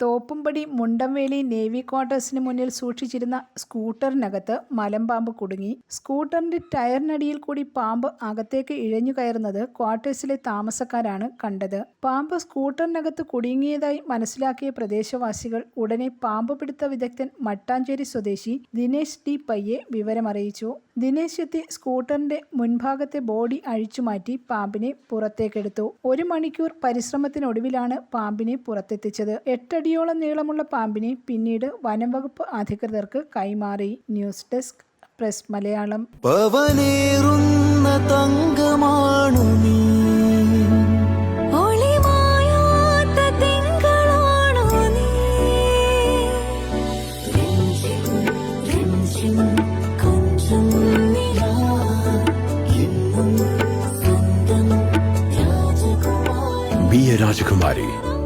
Thoppumpady Mundamveli navy ക്വാർട്ടേഴ്സിന് മുന്നിൽ സൂക്ഷിച്ചിരുന്ന സ്കൂട്ടറിനകത്ത് മലമ്പാമ്പ് കുടുങ്ങി. സ്കൂട്ടറിന്റെ ടയറിനടിയിൽ കൂടി പാമ്പ് അകത്തേക്ക് ഇഴഞ്ഞു കയറുന്നത് ക്വാർട്ടേഴ്സിലെ താമസക്കാരാണ് കണ്ടത്. പാമ്പ് സ്കൂട്ടറിനകത്ത് കുടുങ്ങിയതായി മനസ്സിലാക്കിയ പ്രദേശവാസികൾ ഉടനെ പാമ്പ് പിടുത്ത വിദഗ്ധൻ മട്ടാഞ്ചേരി സ്വദേശി ദിനേശ് ഡി പയ്യെ വിവരമറിയിച്ചു. ദിനേശ് എത്തി സ്കൂട്ടറിന്റെ മുൻഭാഗത്തെ ബോഡി അഴിച്ചുമാറ്റി പാമ്പിനെ പുറത്തേക്കെടുത്തു. ഒരു മണിക്കൂർ പരിശ്രമത്തിനൊടുവിലാണ് പാമ്പിനെ പുറത്തെത്തിച്ചത്. എട്ടടിയോളം നീളമുള്ള പാമ്പിനെ പിന്നീട് വനം വകുപ്പ് അധികൃതർക്ക് കൈമാറി. News desk press Malayalam. പവനേറുന്ന തങ്കമാണു നീ. ഒളിമായാത്ത തിങ്കളാണോ നീ രഞ്ജിം രഞ്ജിം കൊഞ്ചും നിലാ എന്നും സ്വന്തം രാജകുമാരി Be a Rajakumari.